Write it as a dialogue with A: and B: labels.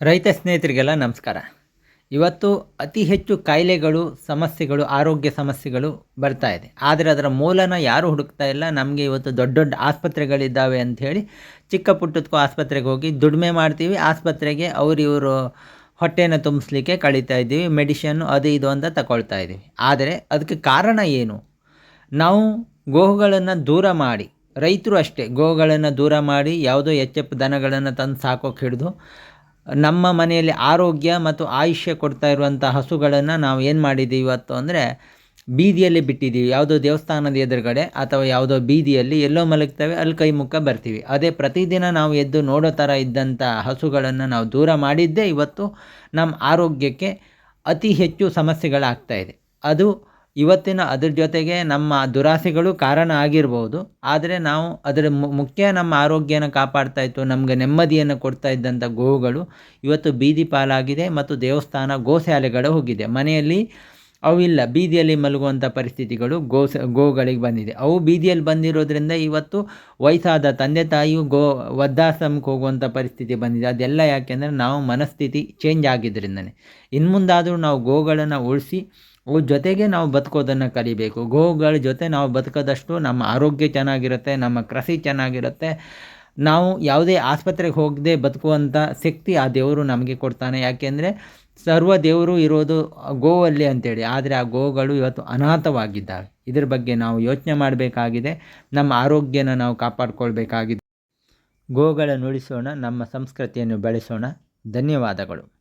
A: ರೈತ ಸ್ನೇಹಿತರಿಗೆಲ್ಲ ನಮಸ್ಕಾರ. ಇವತ್ತು ಅತಿ ಹೆಚ್ಚು ಕಾಯಿಲೆಗಳು, ಸಮಸ್ಯೆಗಳು, ಆರೋಗ್ಯ ಸಮಸ್ಯೆಗಳು ಬರ್ತಾ ಇದೆ. ಆದರೆ ಅದರ ಮೂಲನ ಯಾರು ಹುಡುಕ್ತಾ ಇಲ್ಲ? ನಮಗೆ ಇವತ್ತು ದೊಡ್ಡ ದೊಡ್ಡ ಆಸ್ಪತ್ರೆಗಳಿದ್ದಾವೆ ಅಂಥೇಳಿ ಚಿಕ್ಕ ಪುಟ್ಟದಕ್ಕೂ ಆಸ್ಪತ್ರೆಗೆ ಹೋಗಿ ದುಡಿಮೆ ಮಾಡ್ತೀವಿ. ಆಸ್ಪತ್ರೆಗೆ ಅವರಿವರು ಹೊಟ್ಟೆನ ತುಂಬಿಸ್ಲಿಕ್ಕೆ ಕಳೀತಾ ಇದ್ದೀವಿ. ಮೆಡಿಷನ್ನು ಅದು ಇದು ಅಂತ ತಗೊಳ್ತಾ ಇದ್ದೀವಿ. ಆದರೆ ಅದಕ್ಕೆ ಕಾರಣ ಏನು? ನಾವು ಗೋಹುಗಳನ್ನು ದೂರ ಮಾಡಿ, ರೈತರು ಅಷ್ಟೇ ಗೋಹುಗಳನ್ನು ದೂರ ಮಾಡಿ, ಯಾವುದೋ ಎಚ್ಚೆಪ್ಪು ದನಗಳನ್ನು ತಂದು ಸಾಕೋಕೆ ಹಿಡಿದು ನಮ್ಮ ಮನೆಯಲ್ಲಿ ಆರೋಗ್ಯ ಮತ್ತು ಆಯುಷ್ಯ ಕೊಡ್ತಾ ಇರುವಂಥ ಹಸುಗಳನ್ನು ನಾವು ಏನು ಮಾಡಿದ್ದೀವಿ ಇವತ್ತು ಅಂದರೆ ಬೀದಿಯಲ್ಲಿ ಬಿಟ್ಟಿದ್ದೀವಿ ಯಾವುದೋ ದೇವಸ್ಥಾನದ ಎದುರುಗಡೆ ಅಥವಾ ಯಾವುದೋ ಬೀದಿಯಲ್ಲಿ ಎಲ್ಲೋ ಮಲಗ್ತವೆ, ಅಲ್ಲಿ ಕೈ ಮುಖ ಬರ್ತೀವಿ. ಅದೇ ಪ್ರತಿದಿನ ನಾವು ಎದ್ದು ನೋಡೋ ಥರ ಇದ್ದಂಥ ಹಸುಗಳನ್ನು ನಾವು ದೂರ ಮಾಡಿದ್ದೇ ಇವತ್ತು ನಮ್ಮ ಆರೋಗ್ಯಕ್ಕೆ ಅತಿ ಹೆಚ್ಚು ಸಮಸ್ಯೆಗಳಾಗ್ತಾ ಇದೆ. ಅದು ಇವತ್ತಿನ ಅದ್ರ ಜೊತೆಗೆ ನಮ್ಮ ದುರಾಸೆಗಳು ಕಾರಣ ಆಗಿರ್ಬೋದು. ಆದರೆ ನಾವು ಅದರ ಮುಖ್ಯ ನಮ್ಮ ಆರೋಗ್ಯನ ಕಾಪಾಡ್ತಾ ಇತ್ತು, ನಮಗೆ ನೆಮ್ಮದಿಯನ್ನು ಕೊಡ್ತಾ ಇದ್ದಂಥ ಗೋವುಗಳು ಇವತ್ತು ಬೀದಿ ಪಾಲಾಗಿದೆ ಮತ್ತು ದೇವಸ್ಥಾನ ಗೋಶಾಲೆಗಳು ಹೋಗಿದೆ. ಮನೆಯಲ್ಲಿ ಅವಿಲ್ಲ ಬೀದಿಯಲ್ಲಿ ಮಲಗುವಂಥ ಪರಿಸ್ಥಿತಿಗಳು ಗೋ ಗೋಗಳಿಗೆ ಬಂದಿದೆ. ಅವು ಬೀದಿಯಲ್ಲಿ ಬಂದಿರೋದ್ರಿಂದ ಇವತ್ತು ವಯಸ್ಸಾದ ತಂದೆ ತಾಯಿಯು ಗೋ, ವೃದ್ಧಾಶ್ರಮಕ್ಕೆ ಹೋಗುವಂಥ ಪರಿಸ್ಥಿತಿ ಬಂದಿದೆ. ಅದೆಲ್ಲ ಯಾಕೆಂದರೆ ನಾವು ಮನಸ್ಥಿತಿ ಚೇಂಜ್ ಆಗಿದ್ದರಿಂದನೇ ಇನ್ನು ಮುಂದಾದರೂ ನಾವು ಗೋಗಳನ್ನು ಉಳಿಸಿ ಅವು ಜೊತೆಗೆ ನಾವು ಬದುಕೋದನ್ನು ಕಲಿಬೇಕು. ಗೋವುಗಳ ಜೊತೆ ನಾವು ಬದುಕದಷ್ಟು ನಮ್ಮ ಆರೋಗ್ಯ ಚೆನ್ನಾಗಿರುತ್ತೆ, ನಮ್ಮ ಕೃಷಿ ಚೆನ್ನಾಗಿರುತ್ತೆ. ನಾವು ಯಾವುದೇ ಆಸ್ಪತ್ರೆಗೆ ಹೋಗದೆ ಬದುಕುವಂಥ ಶಕ್ತಿ ಆ ದೇವರು ನಮಗೆ ಕೊಡ್ತಾನೆ. ಯಾಕೆಂದರೆ ಸರ್ವ ದೇವರು ಇರೋದು ಗೋವಲ್ಲಿ ಅಂತೇಳಿ. ಆದರೆ ಆ ಗೋಗಳು ಇವತ್ತು ಅನಾಥವಾಗಿದ್ದಾವೆ. ಇದ್ರ ಬಗ್ಗೆ ನಾವು ಯೋಚನೆ ಮಾಡಬೇಕಾಗಿದೆ. ನಮ್ಮ ಆರೋಗ್ಯನ ನಾವು ಕಾಪಾಡ್ಕೊಳ್ಬೇಕಾಗಿದೆ. ಗೋಗಳನ್ನು ಉಳಿಸೋಣ ನಮ್ಮ ಸಂಸ್ಕೃತಿಯನ್ನು ಬೆಳೆಸೋಣ. ಧನ್ಯವಾದಗಳು.